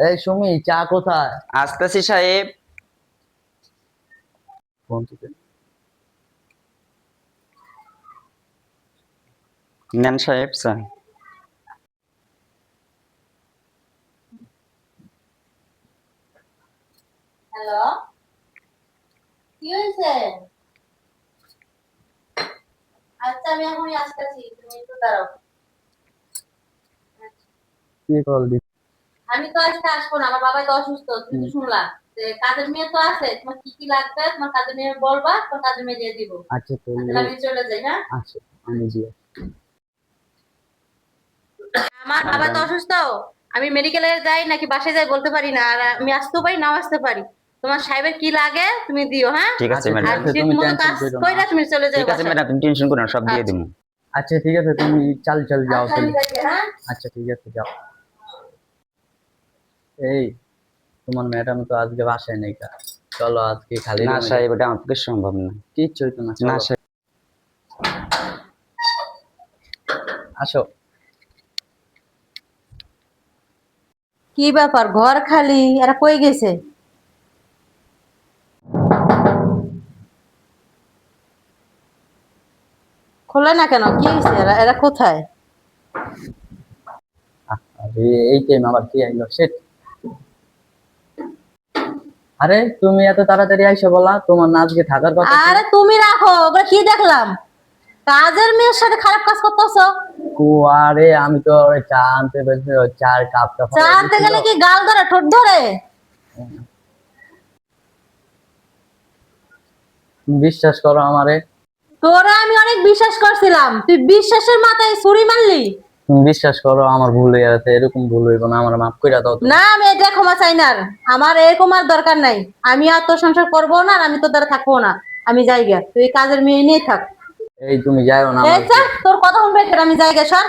এই সুমি চা কোথায়? আসতেছি সাহেব। ফোন নেন সাহেব চা। হ্যালো কি হয়েছে? আচ্ছা আমি এখনই আসতেছি তুমি একটু দাঁড়াও। কি কল দি আমি তো আজকে আসব না আমার বাবা তো অসুস্থ তুমি তো শুনলা কাজের মেয়ে তো আছে তোমার কি কি লাগবে? তোমার কাজের মেয়ে বলবা তোমার কাজের মেয়ে দিয়ে দিব। আচ্ছা তুমি তাহলে আমি চলে যাই হ্যাঁ? আচ্ছা আমি আমার বাবা তো অসুস্থ আমি মেডিকেলে যাই নাকি বাসায় যাই বলতে পারি না আর আমি আসতেও পারি নাও আসতে পারি। তোমার সাহেবের কি লাগে তুমি দিও হ্যাঁ? ঠিক আছে আচ্ছা, ম্যাডাম তুমি করো না। তুমি চলে যাও ঠিক আছে ম্যাডাম তুমি টেনশন করো না সব দিয়ে আচ্ছা। দিব। আচ্ছা ঠিক আছে তুমি চাল চাল যাও আচ্ছা, হ্যাঁ? আচ্ছা ঠিক আছে যাও। এই তোমার ম্যাডাম তো আজকে বাসায় নেই কা। চলো আজকে খালি না সাহেব এটা আমার পক্ষে সম্ভব না। কিচ্ছু হইতো না না। সাহেব। আসো। কি ব্যাপার ঘর খালি? এরা কই গেছে? খোলে না কেন? কি হয়েছে এরা এরা কোথায়? আরে এই টাইম আবার কি আইলো? সেট আরে তুমি এত তাড়াতাড়ি আইসো বলা তোমার না আজকে থাকার কথা আরে তুমি রাখো ওগুলো কি দেখলাম? কাজের মেয়ের সাথে খারাপ কাজ করতেছো? কু আরে আমি তো চা আনতে বলছি চার কাপটা চা আনতে গেলে কি গাল ধরে ঠোঁট ধরে? বিশ্বাস করো আমারে? তোরা আমি অনেক বিশ্বাস করছিলাম। তুই বিশ্বাসের মাথায় ছুরি মারলি। তুমি বিশ্বাস করো আমার ভুল হয়ে গেছে এরকম ভুল হইব না আমার মাফ কইরা দাও না আমি এটা ক্ষমা চাই না। আমার এরকম আর দরকার নাই। আমি আর তোর সংসার করব না আর আমি তোর দ্বারা থাকব না। আমি যাই গিয়া তুই কাজের মেয়ে নিয়ে থাক। এই তুমি যাও না এই তোর কথা শুনবে আমি যাই গিয়া সর।